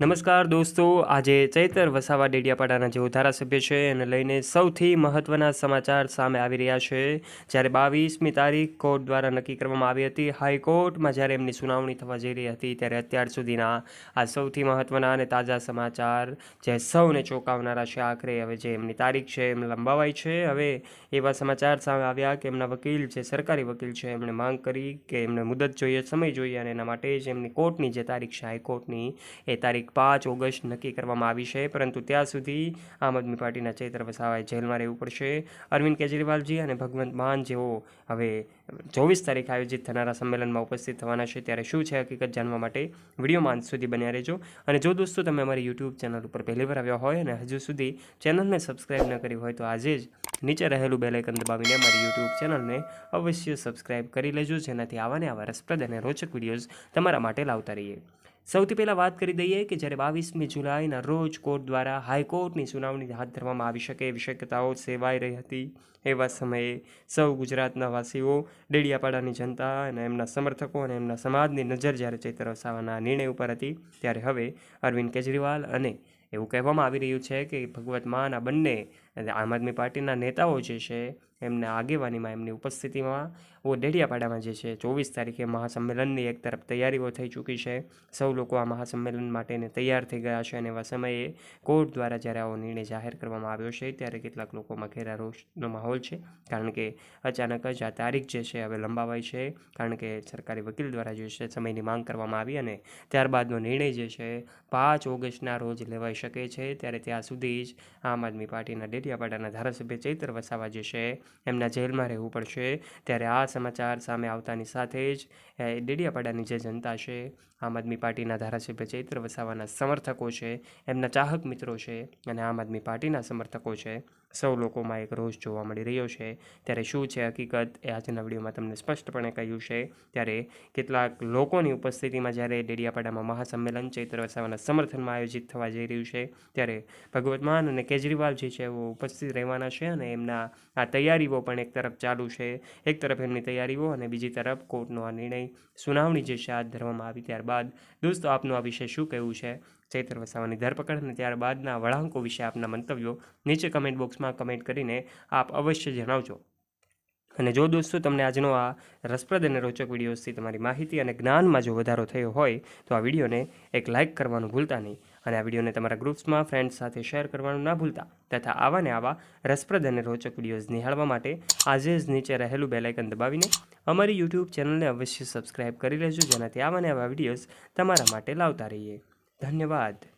નમસ્કાર દોસ્તો, આજે ચૈતર વસાવા ડેડિયાપાડાના જેઓ ધારાસભ્ય છે, એને લઈને સૌથી મહત્ત્વના સમાચાર સામે આવી રહ્યા છે. જ્યારે બાવીસમી તારીખ કોર્ટ દ્વારા નક્કી કરવામાં આવી હતી, હાઈકોર્ટમાં જ્યારે એમની સુનાવણી થવા જઈ રહી હતી, ત્યારે અત્યાર સુધીના આ સૌથી મહત્ત્વના અને તાજા સમાચાર જે સૌને ચોંકાવનારા છે, આખરે હવે જે એમની તારીખ છે એમ લંબાવાઈ છે. હવે એવા સમાચાર સામે આવ્યા કે એમના વકીલ, જે સરકારી વકીલ છે, એમણે માંગ કરી કે એમને મુદત જોઈએ, સમય જોઈએ અને એના માટે જ એમની કોર્ટની જે તારીખ છે, હાઈકોર્ટની, એ તારીખ પાંચ ઓગસ્ટ નક્કી કરવામાં આવી છે. પરંતુ ત્યાં સુધી આમ આદમી પાર્ટીના ચૈત્ર વસાવાએ જેલમાં રહેવું પડશે. અરવિંદ કેજરીવાલજી અને ભગવંત માન જેઓ હવે ચોવીસ તારીખ આયોજિત થનારા સંમેલનમાં ઉપસ્થિત થવાના છે ત્યારે શું છે હકીકત જાણવા માટે વિડીયોમાં અંત સુધી બન્યા રહેજો. અને જો દોસ્તો તમે અમારી યુટ્યુબ ચેનલ ઉપર પહેલી વાર આવ્યા હોય અને હજુ સુધી ચેનલને સબસ્ક્રાઈબ ન કરી હોય તો આજે જ નીચે રહેલું બેલાઇકન દબાવીને અમારી યુટ્યુબ ચેનલને અવશ્ય સબસ્ક્રાઈબ કરી લેજો. જેનાથી આવાને આવા રસપ્રદ અને રોચક વિડીયોઝ તમારા માટે લાવતા રહીએ. સૌથી પહેલાં વાત કરી દઈએ કે જ્યારે બાવીસમી જુલાઈના રોજ કોર્ટ દ્વારા હાઈકોર્ટની સુનાવણી હાથ ધરવામાં આવી શકે એવી શક્યતાઓ સેવાઈ રહી હતી. એવા સમયે સૌ ગુજરાતના વાસીઓ ડેડિયાપાડાની જનતા અને એમના સમર્થકો અને એમના સમાજની નજર જ્યારે ચૈત્ર વસાવાના નિર્ણય ઉપર હતી, ત્યારે હવે અરવિંદ કેજરીવાલ અને એવું કહેવામાં આવી રહ્યું છે કે ભગવત માના બંને આમ આદમી પાર્ટીના નેતાઓ જે છે એમના આગેવાનીમાં, એમની ઉપસ્થિતિમાં ઓ ડેડિયાપાડામાં જે છે, ચોવીસ તારીખે મહાસંમેલનની એક તરફ તૈયારીઓ થઈ ચૂકી છે. સૌ લોકો આ મહાસંમેલન માટેને તૈયાર થઈ ગયા છે અને એવા સમયે કોર્ટ દ્વારા જ્યારે આવો નિર્ણય જાહેર કરવામાં આવ્યો છે, ત્યારે કેટલાક લોકોમાં ઘેરા રોષનો માહોલ છે. કારણ કે અચાનક જ આ તારીખ જે છે, હવે લંબાવાઈ છે. કારણ કે સરકારી વકીલ દ્વારા જે છે, સમયની માંગ કરવામાં આવી અને ત્યારબાદનો નિર્ણય જે છે, પાંચ ઓગસ્ટના રોજ લેવાઈ શકે છે. ત્યારે ત્યાં સુધી જ આમ આદમી પાર્ટીના ડેડિયાપાડાના ધારાસભ્ય ચૈત્ર વસાવા જે છે એમના જેલમાં રહેવું પડશે. ત્યારે આ સમાચાર સામે આવતાની સાથે જ, એ ડેડિયાપાડાની જે જનતા છે, આમ આદમી પાર્ટીના ધારાસભ્ય ચૈત્ર વસાવાના સમર્થકો છે, એમના ચાહક મિત્રો છે અને આમ આદમી પાર્ટીના સમર્થકો છે, સૌ લોકોમાં એક રોષ જોવા મળી રહ્યો છે. ત્યારે શું છે હકીકત? એ આજના વિડીયોમાં તમને સ્પષ્ટપણે કહ્યું છે. ત્યારે કેટલાક લોકોની ઉપસ્થિતિમાં જ્યારે ડેડિયાપાડામાં મહાસંમેલન ચૈત્ર વસાવાના સમર્થનમાં આયોજિત થવા જઈ રહ્યું છે, ત્યારે ભગવત માન અને કેજરીવાલ જે છે એઓ ઉપસ્થિત રહેવાના છે અને એમના આ તૈયારીઓ પણ એક તરફ ચાલુ છે. એક તરફ એમની તૈયારીઓ અને બીજી તરફ કોર્ટનો આ નિર્ણય સુનાવણી જે છે હાથ ધરવામાં આવી ત્યારબાદ. દોસ્તો, આપનું આ વિશે શું કહેવું છે? ચૈત્ર વસાવાની ધરપકડ અને ત્યારબાદના વળાંકો વિશે આપના મંતવ્યો નીચે કમેન્ટ બોક્સમાં કમેન્ટ કરીને આપ અવશ્ય જણાવજો. અને જો દોસ્તો, તમને આજનો આ રસપ્રદ અને રોચક વિડીયોથી તમારી માહિતી અને જ્ઞાનમાં જો વધારો થયો હોય, તો આ વિડીયોને એક લાઇક કરવાનું ભૂલતા નહીં. અને આ વિડીયોને તમારા ગ્રુપ્સમાં, ફ્રેન્ડ્સ સાથે શેર કરવાનું ના ભૂલતા. તથા આવા ને આવા રસપ્રદ અને રોચક વિડીયોઝ નિહાળવા માટે આજે જ નીચે રહેલું બેલાઇકન દબાવીને અમારી યુટ્યુબ ચેનલને અવશ્ય સબસ્ક્રાઇબ કરી લેજો, જેનાથી આવા ને આવા વિડીયોઝ તમારા માટે લાવતા રહીએ. ધન્યવાદ.